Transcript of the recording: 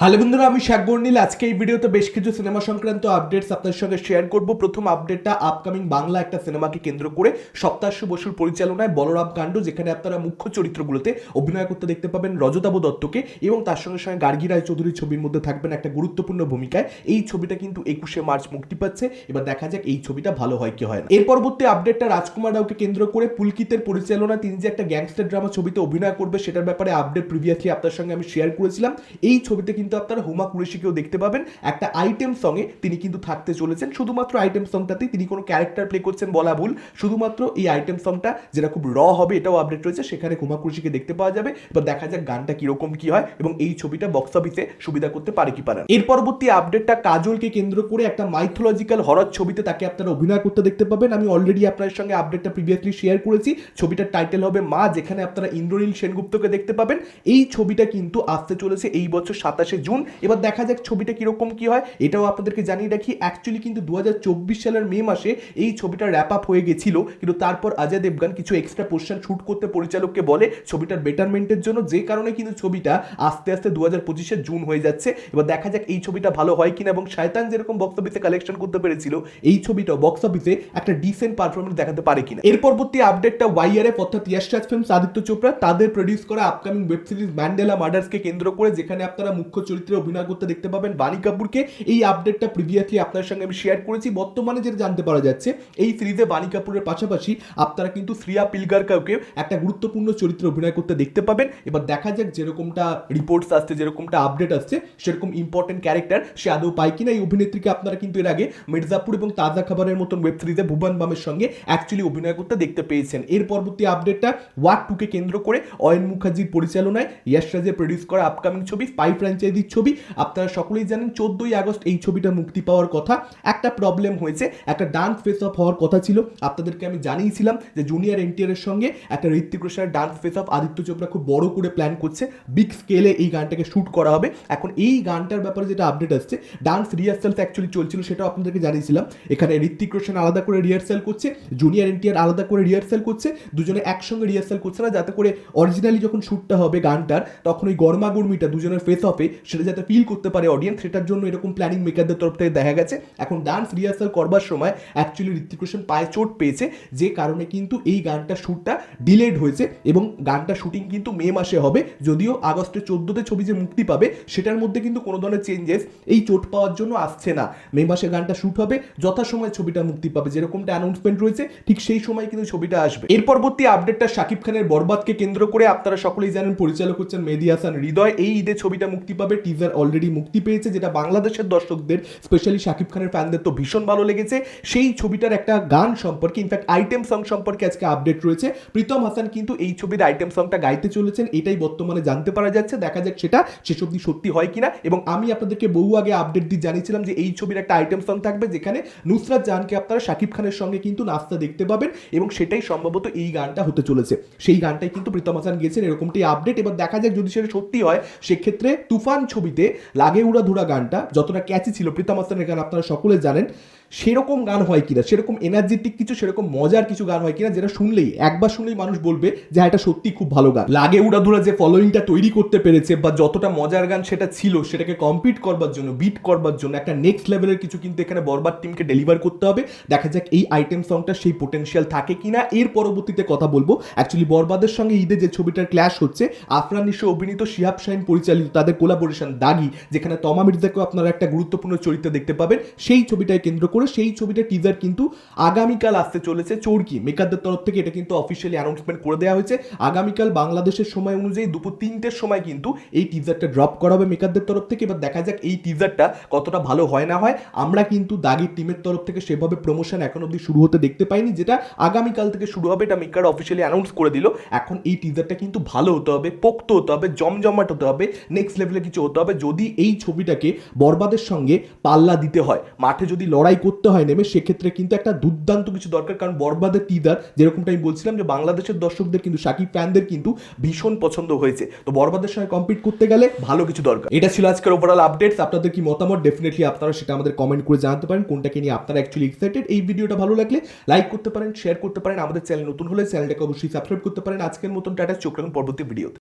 Hello বন্ধুরা, আমি শাক বর্ণিল। আজকে এই ভিডিওতে বেশ কিছু সিনেমা সংক্রান্ত আপডেটস আপনাদের সঙ্গে শেয়ার করব। প্রথম আপডেটটা আপকামিং বাংলা একটা সিনেমাকে কেন্দ্র করে সপ্তাশ্য বসুর পরিচালনায় বলরাম কাণ্ড, যেখানে আপনারা মুখ্য চরিত্রগুলোতে অভিনয় করতে দেখতে পাবেন রজতাব দত্তকে এবং তার সঙ্গে সঙ্গে গার্গী রায় চৌধুরীর ছবির মধ্যে থাকবেন একটা গুরুত্বপূর্ণ ভূমিকায়। এই ছবিটা কিন্তু একুশে মার্চ মুক্তি পাচ্ছে। এবার দেখা যাক এই ছবিটা ভালো হয় কি হয় না। এর পরবর্তী আপডেটটা রাজকুমার রাওকে কেন্দ্র করে পুলকিতের পরিচালনা তিনি যে একটা গ্যাংস্টার ড্রামা ছবিতে অভিনয় করবে, সেটার ব্যাপারে আপডেট প্রিভিয়াসলি আপনার সঙ্গে আমি শেয়ার করেছিলাম। এই ছবিতে কিন্তু আপনারা হুমা কুরেশিকেও দেখতে পাবেন। একটা আইটেম সঙ্গে তিনি কিন্তু থাকতে চলেছেন। শুধুমাত্র আইটেম সংটাতেই তিনি কোনো ক্যারেক্টার প্লে করছেন বলা ভুল। শুধুমাত্র এই আইটেম সংটা যেটা খুব র হবে, এটাও আপডেট রয়েছে। সেখানে হুমা কুরেশিকে দেখতে পাওয়া যাবে। এবার দেখা যাক গানটা কীরকম কি হয় এবং এই ছবিটা বক্স অফিসে সুবিধা করতে পারে কি পারে। এর পরবর্তী আপডেটটা কাজলকে কেন্দ্র করে একটা মাইথোলজিক্যাল হরর ছবিতে তাকে আপনারা অভিনয় করতে দেখতে পাবেন। আমি অলরেডি আপনার সঙ্গে আপডেটটা প্রিভিয়াসলি শেয়ার করেছি। ছবিটার টাইটেল হবে মা, যেখানে আপনারা ইন্দ্রনীল সেনগুপ্তকে দেখতে পাবেন। এই ছবিটা কিন্তু আসতে চলেছে এই বছর সাতাশে জুন। এবার দেখা যাক ছবিটা কীরকম কি হয়। এটাও আপনাদেরকে জানিয়ে রাখি অ্যাকচুয়ালি কিন্তু দু হাজার চব্বিশ সালের মে মাসে এই ছবিটা র্যাপ আপ হয়ে গেছিল। কিন্তু তারপর অজয় দেবগান কিছু এক্সট্রা পোর্শন শুট করতে পরিচালককে বলে ছবিটার বেটারমেন্টের জন্য। যে কারণে কিন্তু ছবিটা আস্তে আস্তে দু হাজার পঁচিশে জুন হয়ে যাচ্ছে। এবার দেখা যাক এই ছবিটা ভালো হয় কিনা এবং শয়তান যেরকম বক্স অফিসে কালেকশন করতে পেরেছিল, এই ছবিটাও বক্স অফিসে একটা ডিসেন্ট পারফরমেন্স দেখাতে পারে কিনা। এর পরবর্তী আপডেটটা ওয়াইআরএফ অর্থাৎ ইয়াশরাজ ফিল্মস আদিত্য চোপড়া, তাদের প্রডিউস করা আপকামিং ওয়েব সিরিজ ম্যান্ডেলা মার্ডার্সকে কেন্দ্র করে, যেখানে আপনারা মুখ্য চরিত্রে অভিনয় করতে দেখতে পাবেন বাণী কাপুরকে। এই আপডেটটা প্রিভিয়াসলি আপনার সঙ্গে আমি শেয়ার করেছি। বর্তমানে যেটা জানতে পারা যাচ্ছে, এই সিরিজে বাণী কাপুরের পাশাপাশি আপনারা কিন্তু শ্রিয়া পিলগারকাকে একটা গুরুত্বপূর্ণ চরিত্রে অভিনয় করতে দেখতে পাবেন। এবার দেখা যাক যেরকমটা রিপোর্টস আসছে, যেরকমটা আপডেট আসছে, সেরকম ইম্পর্টেন্ট ক্যারেক্টার সে আদৌ পায় কিনা। এই অভিনেত্রীকে আপনারা কিন্তু এর আগে মির্জাপুর এবং তাজা খাবারের মতন ওয়েব সিরিজে ভুবন বামের সঙ্গে অ্যাকচুয়ালি অভিনয় করতে দেখতে পেয়েছেন। এর পরবর্তী আপডেটটা ওয়াক টুকে কেন্দ্র করে অয়ন মুখার্জির পরিচালনায় ইয়াশরাজের প্রডিউস করা আপকামিং ছবি স্পাই ফ্র্যাঞ্চাইজির ছবি। আপনারা সকলেই জানেন, চোদ্দই আগস্ট এই ছবিটা মুক্তি পাওয়ার কথা। একটা প্রবলেম হয়েছে, একটা ডান্স ফেস অফ হওয়ার কথা ছিল। আপনাদেরকে আমি জানিয়েছিলাম যে জুনিয়র এনটিআর এর সঙ্গে একটা Hrithik রোশনের dance face off Aditya Chopra খুব বড় করে প্ল্যান করছে। বিগ স্কেলে এই গানটাকে শ্যুট করা হবে। এখন এই গানটার ব্যাপারে যেটা আপডেট আসছে ডান্স রিহার্সালস অ্যাকচুয়ালি চলছিল সেটাও আপনাদেরকে জানিয়েছিলাম। এখানে ঋত্বিক রোশন আলাদা করে রিহার্সাল করছে জুনিয়র এনটিআর আলাদা করে রিহার্সাল করছে, দুজনে একসঙ্গে রিহার্সাল করছে না। যাতে করে অরিজিনালি যখন শ্যুটটা হবে গানটার, তখন ওই গরমাগরমিটা দুজনের ফেস অফে সেটা যাতে ফিল করতে পারে অডিয়েন্স সেটার জন্য এরকম প্ল্যানিং মেকারদের তরফ থেকে দেখা গেছে। এখন ডান্স রিহার্সাল করবার সময় অ্যাকচুয়ালি ঋত্বিক রোশন পায়ে চোট পেয়েছে, যে কারণে কিন্তু এই গানটা শ্যুটটা ডিলেড হয়েছে এবং গানটা শুটিং কিন্তু মে মাসে হবে, যদিও আগস্টের চোদ্দোতে ছবি যে মুক্তি পাবে, সেটার মধ্যে কিন্তু কোনো ধরনের চেঞ্জেস এই চোট পাওয়ার জন্য আসছে না। মে মাসে গানটা শ্যুট হবে, যথাসময়ে ছবিটা মুক্তি পাবে যেরকমটা অ্যানাউন্সমেন্ট রয়েছে, ঠিক সেই সময় কিন্তু ছবিটা আসবে। এর পরবর্তী আপডেটটা শাকিব খানের বরবাদকে কেন্দ্র করে আপনারা সকলেই জানেন, পরিচালক হচ্ছেন মেহেদি হাসান হৃদয়, এই ঈদে ছবিটা মুক্তি পাবে টিজার অলরেডি মুক্তি পেয়েছে, যেটা বাংলাদেশের দর্শকদের স্পেশালি শাকিব খানের ফ্যানদের তো ভীষণ ভালো লেগেছে। সেই ছবিটার একটা গান সম্পর্কে ইনফ্যাক্ট আইটেম সং সম্পর্কে আজকে আপডেট রয়েছে। প্রীতম হাসান কিন্তু এই ছবির আইটেম সংটা গাইতে চলেছেন, এটাই বর্তমানে জানতে পারা যাচ্ছে, দেখা যাক সেটা শেষ অব্দি সত্যি হয় কিনা। এবং আমি আপনাদেরকে বহু আগে আপডেট দিয়ে জানিয়েছিলাম যে এই ছবির একটা আইটেম সং থাকবে, যেখানে নুসরাত জাহানকে আপনারা শাকিব খানের সঙ্গে কিন্তু নাচতে দেখতে পাবেন এবং সেটাই সম্ভবত এই গানটা হতে চলেছে। সেই গানটাই কিন্তু প্রীতম হাসান গিয়েছেন এরকমটি আপডেট এবার দেখা যাক যদি সেটা সত্যি হয়, সেক্ষেত্রে তুফান ছবিতে লাগে উড়া ধুরা গানটা যতটা ক্যাচি ছিল। প্রীতাম আস্তানের গান আপনারা সকলে জানেন। সেরকম গান হয় কিনা সেরকম এনার্জেটিক কিছু সেরকম মজার কিছু গান হয় কিনা যেটা শুনলেই একবার শুনলেই মানুষ বলবে যে হ্যাঁ, এটা সত্যি খুব ভালো গান। লাগে উড়াধুরা যে ফলোয়িংটা তৈরি করতে পেরেছে বা যতটা মজার গান সেটা ছিল সেটাকে কম্পিট করবার জন্য বিট করবার জন্য একটা নেক্সট লেভেলের কিছু কিন্তু এখানে বরবাদ টিমকে ডেলিভার করতে হবে। দেখা যাক এই আইটেম সংটা সেই পোটেনশিয়াল থাকে কিনা। এর পরবর্তীতে কথা বলব। অ্যাকচুয়ালি বরবাদের সঙ্গে ঈদে যে ছবিটার ক্ল্যাশ হচ্ছে আফরান নিশো অভিনীত শিহাব শাহিন পরিচালিত তাদের কোলাবোরেশন দাগি যেখানে তমা মির্জাকেও আপনারা একটা গুরুত্বপূর্ণ চরিত্র দেখতে পাবেন। সেই ছবিটাকে কেন্দ্র করে সেই ছবিটার টিজার কিন্তু আগামীকাল আসতে চলেছে চোরকি। মেকারদের তরফ থেকে এটা কিন্তু অফিসিয়ালি অ্যানাউন্সমেন্ট করে দেওয়া হয়েছে। আগামীকাল বাংলাদেশের সময় অনুযায়ী দুপুর তিনটের সময় কিন্তু এই টিজারটা ড্রপ করা হবে মেকারদের তরফ থেকে। এবার দেখা যাক এই টিজারটা কতটা ভালো হয় না হয়। আমরা কিন্তু দাগির টিমের তরফ থেকে সেভাবে প্রমোশন এখন অবধি শুরু হতে দেখতে পাইনি। যেটা আগামীকাল থেকে শুরু হবে এটা মেকার অফিসিয়ালি অ্যানাউন্স করে দিল। এখন এই টিজারটা কিন্তু ভালো হতে হবে, পোক্ত হতে হবে, জমজমাট হতে হবে নেক্সট লেভেলে কিছু হতে হবে। যদি এই ছবিটাকে বরবাদের সঙ্গে পাল্লা দিতে হয়, মাঠে যদি লড়াই করতে হয় নেমে, সেক্ষেত্রে কিন্তু একটা দুর্দান্ত কিছু দরকার। কারণ বরবাদের টিজার যেরকমটা আমি বলছিলাম যে বাংলাদেশের দর্শকদের কিন্তু, সাকিব ফ্যানদের কিন্তু ভীষণ পছন্দ হয়েছে। তো বরবাদের সঙ্গে কম্পিট করতে গেলে ভালো কিছু দরকার। এটা ছিল আজকের ওভারঅল আপডেটস আপনাদের কি মতামত? ডেফিনেটলি আপনারা সেটা আমাদের কমেন্ট করে জানাতে পারেন। কোনটাকে নিয়ে আপনারা অ্যাকচুয়ালি এক্সাইটেড এই ভিডিওটা ভালো লাগলে লাইক করতে পারেন শেয়ার করতে পারেন। আমাদের চ্যানেল নতুন হলে চ্যানেলটাকে অবশ্যই সাবস্ক্রাইব করতে পারেন। আজকের মতন টাটা, চোখ রাখুন পরবর্তী ভিডিওতে